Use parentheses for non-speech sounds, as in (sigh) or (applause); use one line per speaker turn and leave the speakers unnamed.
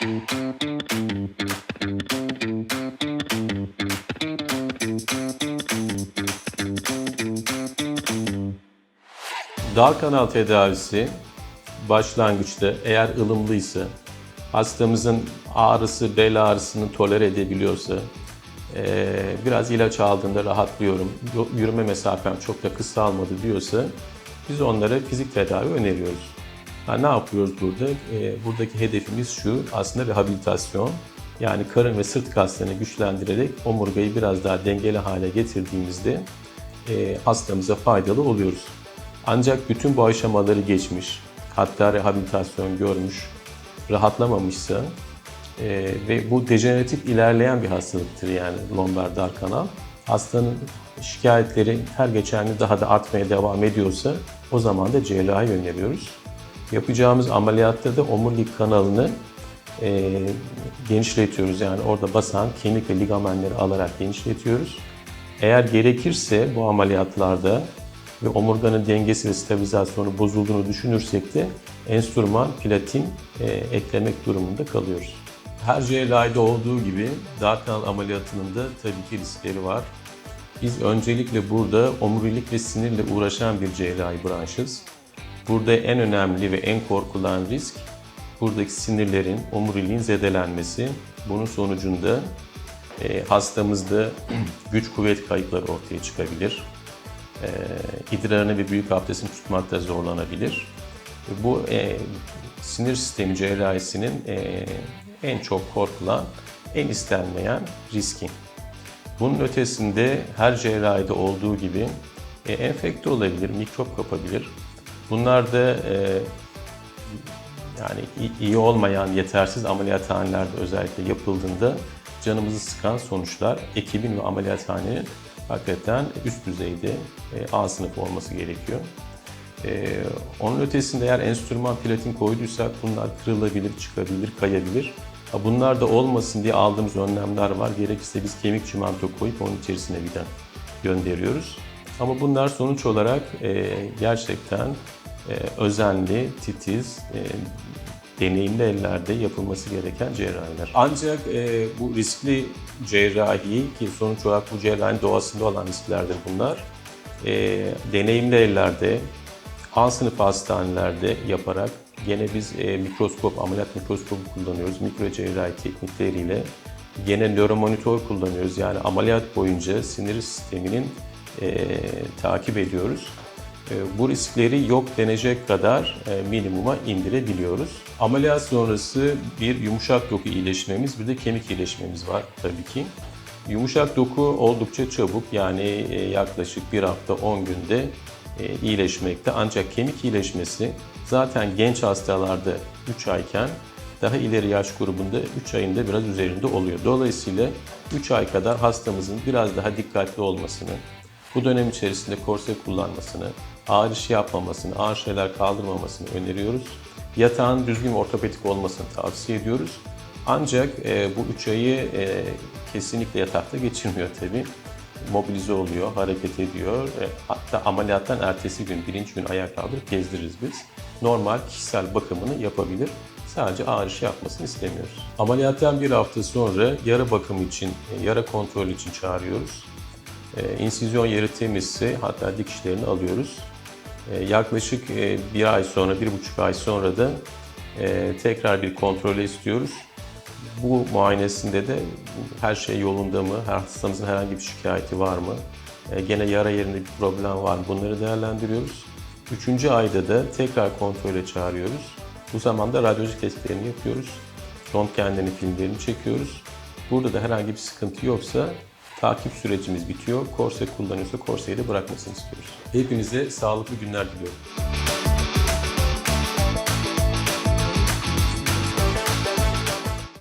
Dar kanal tedavisi başlangıçta eğer ılımlıysa, hastamızın ağrısı, bel ağrısını tolere edebiliyorsa, biraz ilaç aldığında rahatlıyorum, yo- yürüme mesafem çok da kısalmadı diyorsa biz onlara fizik tedavi öneriyoruz. Ha, ne yapıyoruz burada? Eee, buradaki hedefimiz şu, aslında rehabilitasyon. Yani karın ve sırt kaslarını güçlendirerek omurgayı biraz daha dengeli hale getirdiğimizde eee, hastamıza faydalı oluyoruz. Ancak bütün bu aşamaları geçmiş, hatta rehabilitasyon görmüş, rahatlamamışsa e, ve bu dejeneratif ilerleyen bir hastalıktır yani lomber dar kanal. Hastanın şikayetleri her geçen gün daha da artmaya devam ediyorsa o zaman da cerrahi öneriyoruz. Yapacağımız ameliyatta da omurilik kanalını e, genişletiyoruz. Yani orada basan kemik ve ligamenleri alarak genişletiyoruz. Eğer gerekirse bu ameliyatlarda ve omurganın dengesi ve stabilizasyonu bozulduğunu düşünürsek de enstrüman platin e, eklemek durumunda kalıyoruz. Her cerrahide olduğu gibi dar kanal ameliyatının da tabii ki riskleri var. Biz öncelikle burada omurilik ve sinirle uğraşan bir cerrahi branşız. Burada en önemli ve en korkulan risk buradaki sinirlerin, omuriliğin zedelenmesi. Bunun sonucunda e, hastamızda (clears throat) güç kuvvet kayıpları ortaya çıkabilir. E, idrarını ve büyük abdestini tutmakta zorlanabilir. E, Bu e, sinir sistemi cerrahisinin e, en çok korkulan, en istenmeyen riski. Bunun ötesinde her cerrahide olduğu gibi e, enfekte olabilir, mikrop kapabilir. Bunlar da e, yani iyi olmayan yetersiz ameliyathanelerde özellikle yapıldığında canımızı sıkan sonuçlar ekibin ve ameliyathanenin hakikaten üst düzeyde e, A sınıfı olması gerekiyor. E, onun ötesinde eğer enstrüman platin koyduysak bunlar kırılabilir, çıkabilir, kayabilir. Bunlar da olmasın diye aldığımız önlemler var. Gerekirse biz kemik çimento koyup onun içerisine vida gönderiyoruz. Ama bunlar sonuç olarak e, gerçekten özenli, titiz, e, deneyimli ellerde yapılması gereken cerrahiler. Ancak e, bu riskli cerrahi ki sonuç olarak bu cerrahinin doğasında olan risklerdir bunlar. E, deneyimli ellerde, A sınıf hastanelerde yaparak gene biz e, mikroskop, ameliyat mikroskobu kullanıyoruz. Mikro cerrahi teknikleriyle gene nöromonitör kullanıyoruz. Yani ameliyat boyunca sinir sisteminin e, takip ediyoruz. E, Bu riskleri yok denecek kadar e, minimuma indirebiliyoruz. Ameliyat sonrası bir yumuşak doku iyileşmemiz, bir de kemik iyileşmemiz var tabii ki. Yumuşak doku oldukça çabuk yani e, yaklaşık bir hafta 10 günde iyileşmekte. Ancak kemik iyileşmesi zaten genç hastalarda 3 ayken daha ileri yaş grubunda 3 ayında biraz üzerinde oluyor. Dolayısıyla 3 ay kadar hastamızın biraz daha dikkatli olmasını, bu dönem içerisinde korse kullanmasını, ağır iş yapmamasını, ağır şeyler kaldırmamasını öneriyoruz. Yatağın düzgün ortopedik olmasını tavsiye ediyoruz. Ancak e, bu 3 ayı e, kesinlikle yatakta geçirmiyor tabii. Mobilize oluyor, hareket ediyor. E, hatta ameliyattan ertesi gün, birinci gün ayağa kaldırıp gezdiririz biz. Normal kişisel bakımını yapabilir. Sadece ağır iş yapmasını istemiyoruz. Ameliyattan bir hafta sonra yara bakımı için, e, yara kontrolü için çağırıyoruz. E, insizyon temizse hatta dikişlerini alıyoruz. E, yaklaşık e, bir ay sonra, bir buçuk ay sonra da e, tekrar bir kontrole istiyoruz. Bu muayenesinde de her şey yolunda mı, her hastamızın herhangi bir şikayeti var mı, e, gene yara yerinde bir problem var mı bunları değerlendiriyoruz. Üçüncü ayda da tekrar kontrole çağırıyoruz. Bu zaman da radyolojik testlerini yapıyoruz. Röntgenlerini, filmlerini çekiyoruz. Burada da herhangi bir sıkıntı yoksa takip sürecimiz bitiyor. Korse kullanıyorsa de bırakmasını istiyoruz. Hepinize sağlıklı günler diliyorum.